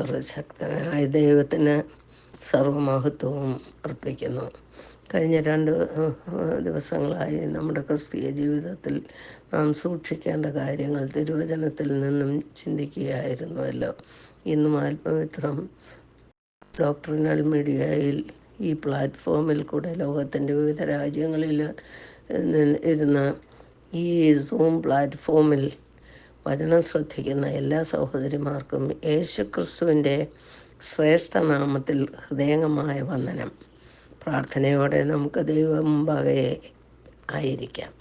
സർവശക്തനായ ദൈവത്തിന് സർവമഹത്വവും അർപ്പിക്കുന്നു. കഴിഞ്ഞ രണ്ട് ദിവസങ്ങളായി നമ്മുടെ ക്രിസ്തീയ ജീവിതത്തിൽ നാം സൂക്ഷിക്കേണ്ട കാര്യങ്ങൾ തിരുവചനത്തിൽ നിന്നും ചിന്തിക്കുകയായിരുന്നുവല്ലോ. ഇന്നും ആത്മമിത്രം ഡോക്ടറിനൽ മീഡിയയിൽ ഈ പ്ലാറ്റ്ഫോമിൽ കൂടെ ലോകത്തിന്റെ വിവിധ രാജ്യങ്ങളിൽ ഇരുന്ന് ഈ സൂം പ്ലാറ്റ്ഫോമിൽ വചനം ശ്രദ്ധിക്കുന്ന എല്ലാ സഹോദരിമാർക്കും യേശു ക്രിസ്തുവിന്റെ ശ്രേഷ്ഠ നാമത്തിൽ ഹൃദയംഗമായ വന്ദനം. പ്രാർത്ഥനയോടെ നമുക്ക് ദൈവം മുമ്പാകെ ആയിരിക്കാം.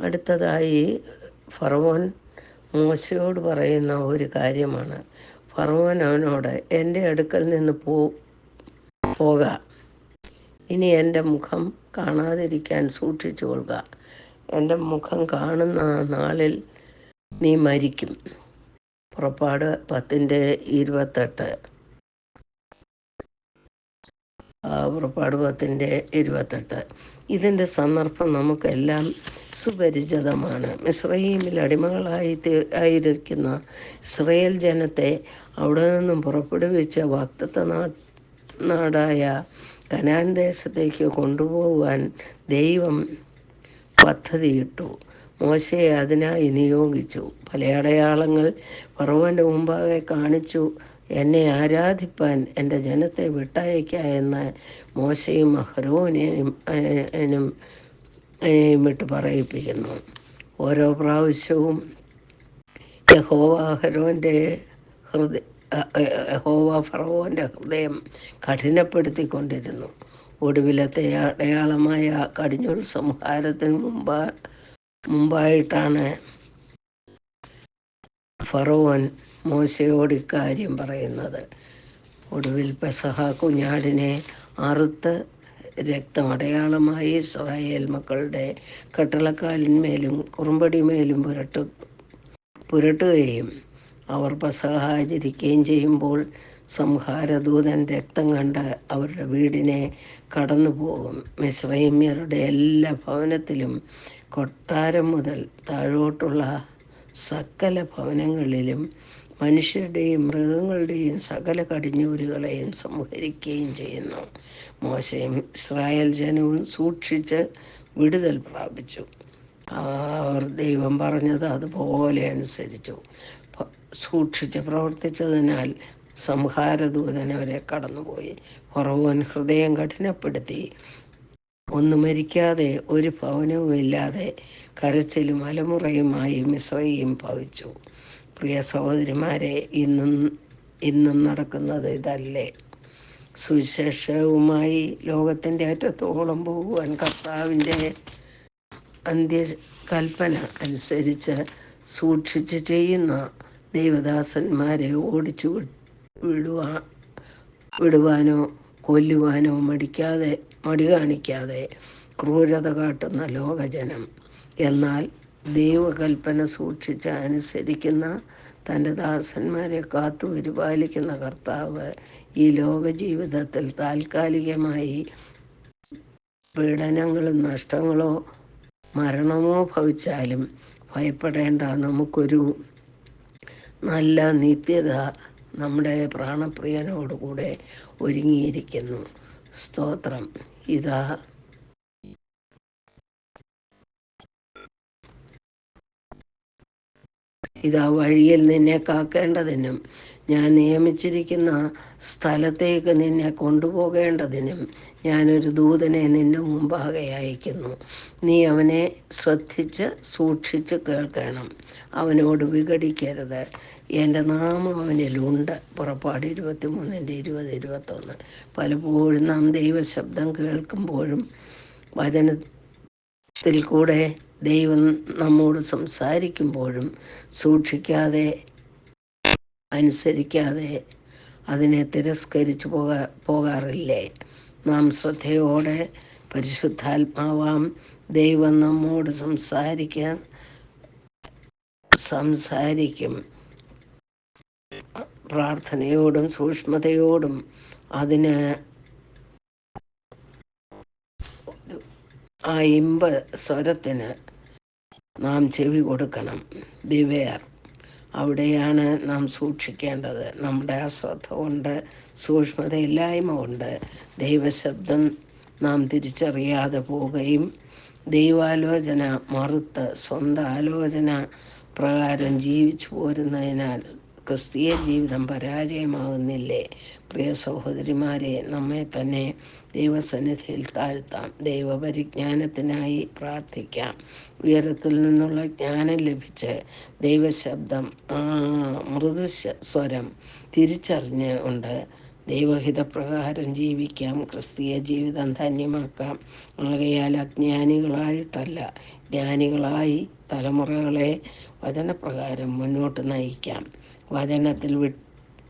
അടുത്തതായി ഫറവോൻ മോശയോട് പറയുന്ന ഒരു കാര്യമാണ്. ഫറവോൻ അവനോട് എന്റെ അടുക്കൽ നിന്ന് പോക. ഇനി എന്റെ മുഖം കാണാതിരിക്കാൻ സൂക്ഷിച്ചു കൊള്ളുക എന്റെ മുഖം കാണുന്ന നാളിൽ നീ മരിക്കും. പുറപ്പാട് പത്തിന്റെ ഇരുപത്തെട്ട്. പുറപ്പാട് പത്തിന്റെ ഇരുപത്തെട്ട്. ഇതിന്റെ സന്ദർഭം നമുക്കെല്ലാം സുപരിചിതമാണ്. ഇസ്രയീമിൽ അടിമകളായി ആയിരിക്കുന്ന ഇസ്രയേൽ ജനത്തെ അവിടെ നിന്നും പുറപ്പെടുവിച്ച വാക്തത്വ നാടായ കനാൻ ദേശത്തേക്ക് കൊണ്ടുപോകുവാൻ ദൈവം പദ്ധതിയിട്ടു. മോശയെ അതിനായി നിയോഗിച്ചു പല അടയാളങ്ങൾ പറവന്റെ മുമ്പാകെ കാണിച്ചു. എന്നെ ആരാധിപ്പാൻ എന്റെ ജനത്തെ വിട്ടയക്ക എന്ന് മോശയും അഹരോനെയും വിട്ട് പറയിപ്പിക്കുന്നു. ഓരോ പ്രാവശ്യവും യഹോവ ഹൃദയ യഹോവ ഫറവോന്റെ ഹൃദയം കഠിനപ്പെടുത്തിക്കൊണ്ടിരുന്നു. ഒടുവിലത്തെ അടയാളമായ കടിഞ്ഞൂൽ സംഹാരത്തിന് മുമ്പ് മുമ്പായിട്ടാണ് ഫറോവൻ മോശയോട് ഇക്കാര്യം പറയുന്നത്. ഒടുവിൽ പെസഹ കുഞ്ഞാടിനെ അറുത്ത് രക്തമടയാളമായി ഇസ്രായേൽ മക്കളുടെ കട്ടളക്കാലിന്മേലും കുറുമ്പടിമേലും പുരട്ടു പുരട്ടുകയും അവർ പെസഹ ആചരിക്കുകയും ചെയ്യുമ്പോൾ സംഹാരദൂതൻ രക്തം കണ്ട് അവരുടെ വീടിനെ കടന്നു പോകും മിശ്രൈമ്യരുടെ എല്ലാ ഭവനത്തിലും കൊട്ടാരം മുതൽ താഴോട്ടുള്ള സകല ഭവനങ്ങളിലും മനുഷ്യരുടെയും മൃഗങ്ങളുടെയും സകല കടിഞ്ഞൂലുകളെയും സംഹരിക്കുകയും ചെയ്യുന്നു. മോശയും ഇസ്രായേൽ ജനവും സൂക്ഷിച്ച് വിടുതൽ പ്രാപിച്ചു. അവർ ദൈവം പറഞ്ഞത് അതുപോലെ അനുസരിച്ചു. സൂക്ഷിച്ച് പ്രവർത്തിച്ചതിനാൽ സംഹാരദൂതൻ അവരെ കടന്നുപോയി. ഫറവോൻ ഹൃദയം കഠിനപ്പെടുത്തി. ഒന്നും മരിക്കാതെ ഒരു ഭവനവും ഇല്ലാതെ കരച്ചിലും അലമുറയുമായി മിശ്രയും ഭവിച്ചു. പ്രിയ സഹോദരിമാരെ ഇന്നും ഇന്നും നടക്കുന്നത് ഇതല്ലേ. സുവിശേഷവുമായി ലോകത്തിന്റെ അറ്റത്തോളം പോകുവാൻ കർത്താവിന്റെ അന്ത്യകൽപ്പന അനുസരിച്ച് സൂക്ഷിച്ച് ചെയ്യുന്ന ദൈവദാസന്മാരെ ഓടിച്ചു വിടുവാ വിടുവാനോ കൊല്ലുവാനോ മടിക്കാതെ മടി കാണിക്കാതെ ക്രൂരത കാട്ടുന്ന ലോകജനം. എന്നാൽ ദൈവകൽപ്പന സൂക്ഷിച്ച് അനുസരിക്കുന്ന തന്റെ ദാസന്മാരെ കാത്തു പരിപാലിക്കുന്ന കർത്താവ് ഈ ലോക ജീവിതത്തിൽ താൽക്കാലികമായി പീഡനങ്ങളും നഷ്ടങ്ങളോ മരണമോ ഭവിച്ചാലും ഭയപ്പെടേണ്ട. നമുക്കൊരു നല്ല നിത്യത നമ്മുടെ പ്രാണപ്രിയനോടുകൂടെ ഒരുങ്ങിയിരിക്കുന്നു. സ്തോത്രം. ഇതാ. ഇതാ വഴിയിൽ നിന്നെ കാക്കേണ്ടതിനും ഞാൻ നിയമിച്ചിരിക്കുന്ന സ്ഥലത്തേക്ക് നിന്നെ കൊണ്ടുപോകേണ്ടതിനും ഞാനൊരു ദൂതനെ നിന്റെ മുമ്പാകെ അയക്കുന്നു. നീ അവനെ ശ്രദ്ധിച്ച് സൂക്ഷിച്ച് കേൾക്കണം. അവനോട് വിഘടിക്കരുത്. എന്റെ നാമം അവനിലുണ്ട്. പുറപ്പാട് ഇരുപത്തി മൂന്നിന്റെ ഇരുപത് ഇരുപത്തൊന്ന്. പലപ്പോഴും നാം ദൈവശബ്ദം കേൾക്കുമ്പോഴും വചനത്തിൽ കൂടെ ദൈവം നമ്മോട് സംസാരിക്കുമ്പോഴും സൂക്ഷിക്കാതെ അനുസരിക്കാതെ അതിനെ തിരസ്കരിച്ചു പോകാ പോകാറില്ലേ? നാം ശ്രദ്ധയോടെ പരിശുദ്ധാത്മാവാം ദൈവം നമ്മോട് സംസാരിക്കാൻ സംസാരിക്കും. പ്രാർത്ഥനയോടും സൂക്ഷ്മതയോടും അതിന് ആ ഇമ്പ സ്വരത്തിന് നാം ചെവി കൊടുക്കണം. ബിവേർ അവിടെയാണ് നാം സൂക്ഷിക്കേണ്ടത്. നമ്മുടെ അശ്രദ്ധ കൊണ്ട് സൂക്ഷ്മതയില്ലായ്മ കൊണ്ട് ദൈവശബ്ദം നാം തിരിച്ചറിയാതെ പോവുകയും ദൈവാലോചന മറുത്ത് സ്വന്തം ആലോചന പ്രകാരം ജീവിച്ചു പോരുന്നതിനാൽ ക്രിസ്തീയ ജീവിതം പരാജയമാകുന്നില്ലേ? പ്രിയ സഹോദരിമാരെ നമ്മെ തന്നെ ദൈവസന്നിധിയിൽ താഴ്ത്താം. ദൈവപരിജ്ഞാനത്തിനായി പ്രാർത്ഥിക്കാം. ഉയരത്തിൽ നിന്നുള്ള ജ്ഞാനം ലഭിച്ച് ദൈവശബ്ദം മൃദു സ്വരം തിരിച്ചറിഞ്ഞ് കൊണ്ട് ദൈവഹിതപ്രകാരം ജീവിക്കാം. ക്രിസ്തീയ ജീവിതം ധന്യമാക്കാം. ആകയാൽ അജ്ഞാനികളായിട്ടല്ല ജ്ഞാനികളായി തലമുറകളെ വചനപ്രകാരം മുന്നോട്ട് നയിക്കാം. വചനത്തിൽ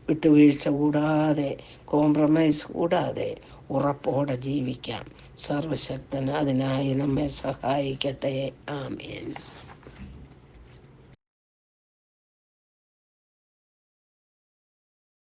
വിട്ടുവീഴ്ച കൂടാതെ കോംപ്രമൈസ് കൂടാതെ ഉറപ്പോടെ ജീവിക്കാം. സർവശക്തൻ അതിനായി നമ്മെ സഹായിക്കട്ടെ. ആമേൻ.